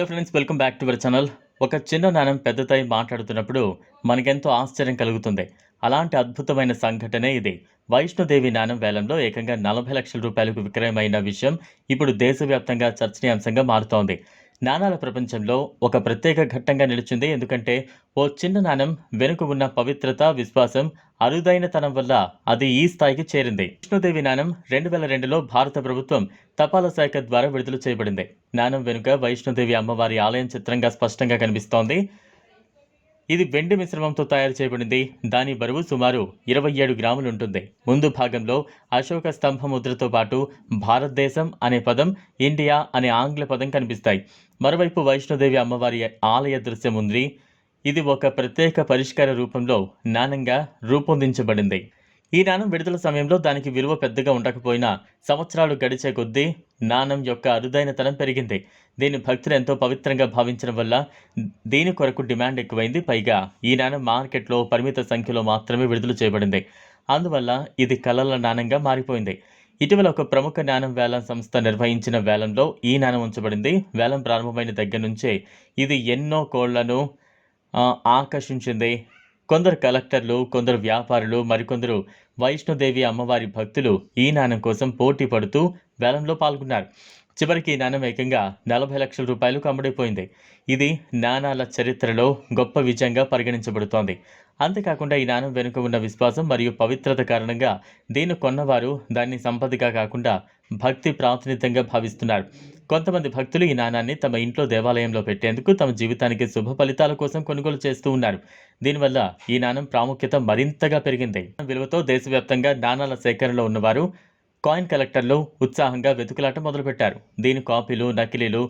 Hello friends welcome back to our channel ఒక చిన్న నాణం పెద్దతాయి మాట్లాడుతున్నప్పుడు మనకెంతో ఆశ్చర్యం కలుగుతుంది. అలాంటి అద్భుతమైన సంఘటనే ఇది. వైష్ణోదేవి నాణం వేలంలో ఏకంగా నలభై లక్షల రూపాయలకు విక్రయమైన విషయం ఇప్పుడు దేశవ్యాప్తంగా చర్చనీయాంశంగా మారుతోంది. నాణాల ప్రపంచంలో ఒక ప్రత్యేక ఘట్టంగా నిలిచింది. ఎందుకంటే ఓ చిన్న నాణం వెనుక ఉన్న పవిత్రత విశ్వాసం అరుదైన తనం వల్ల అది ఈ స్థాయికి చేరింది. విష్ణుదేవి నాణం రెండు వేల రెండులో భారత ప్రభుత్వం తపాలా శాఖ ద్వారా విడుదల చేయబడింది. నాణం వెనుక వైష్ణోదేవి అమ్మవారి ఆలయం చిత్రంగా స్పష్టంగా కనిపిస్తోంది. ఇది వెండి మిశ్రమంతో తయారు చేయబడింది. దాని బరువు సుమారు ఇరవై ఏడు గ్రాములు ఉంటుంది ముందు భాగంలో అశోక స్తంభ ముద్రతో పాటు భారతదేశం అనే పదం ఇండియా అనే ఆంగ్ల పదం కనిపిస్తాయి. మరోవైపు వైష్ణోదేవి అమ్మవారి ఆలయ దృశ్యం ఉంది. ఇది ఒక ప్రత్యేక పరిష్కార రూపంలో నాణంగా రూపొందించబడింది. ఈ నాణం విడుదల సమయంలో దానికి విలువ పెద్దగా ఉండకపోయినా సంవత్సరాలు గడిచే కొద్దీ నాణం యొక్క అరుదైనతనం పెరిగింది. దీని భక్తులు ఎంతో పవిత్రంగా భావించడం వల్ల దీని కొరకు డిమాండ్ ఎక్కువైంది. పైగా ఈ నాణం మార్కెట్లో పరిమిత సంఖ్యలో మాత్రమే విడుదల చేయబడింది. అందువల్ల ఇది కలల నాణంగా మారిపోయింది. ఇటీవల ఒక ప్రముఖ నాణం వేలం సంస్థ నిర్వహించిన వేలంలో ఈ నాణం ఉంచబడింది. వేలం ప్రారంభమైన దగ్గర నుంచే ఇది ఎన్నో కోళ్ళను ఆకర్షించింది. కొందరు కలెక్టర్లు కొందరు వ్యాపారులు మరికొందరు వైష్ణోదేవి అమ్మవారి భక్తులు ఈ నాణం కోసం పోటీ పడుతూ వేలంలో పాల్గొన్నారు. చివరికి ఈ నాణం ఏకంగా నలభై లక్షల రూపాయలకు అమ్ముడైపోయింది ఇది నాణాల చరిత్రలో గొప్ప విజయంగా పరిగణించబడుతోంది. అంతేకాకుండా ఈ నాణం వెనుక ఉన్న విశ్వాసం మరియు పవిత్రత కారణంగా దీన్ని కొన్నవారు దాన్ని సంపదగా కాకుండా భక్తి ప్రాతినిధ్యంగా భావిస్తున్నారు. కొంతమంది భక్తులు ఈ నాణాన్ని తమ ఇంట్లో దేవాలయంలో పెట్టేందుకు తమ జీవితానికి శుభ ఫలితాల కోసం కొనుగోలు చేస్తూ ఉన్నారు. దీనివల్ల ఈ నాణం ప్రాముఖ్యత మరింతగా పెరిగింది. విలువతో దేశవ్యాప్తంగా నాణాల సేకరణలో ఉన్నవారు కాయిన్ కలెక్టర్లు ఉత్సాహంగా వెతుకులాట మొదలుపెట్టారు. దీని కాపీలు నకిలీలు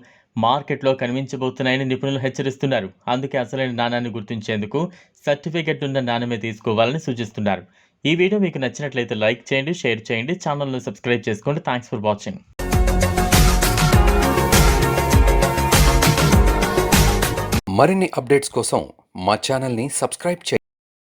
మార్కెట్లో కనిపించబోతున్నాయని నిపుణులు హెచ్చరిస్తున్నారు. అందుకే అసలైన నాణాన్ని గుర్తించేందుకు సర్టిఫికెట్ ఉన్న నాణ్యమే తీసుకోవాలని సూచిస్తున్నారు. ఈ వీడియో మీకు నచ్చినట్లయితే లైక్ చేయండి షేర్ చేయండి ఛానల్ను సబ్స్క్రైబ్ చేసుకోండి. Thanks for watching. మరిన్ని అప్డేట్స్ కోసం మా ఛానల్ని సబ్స్క్రైబ్ చేయండి.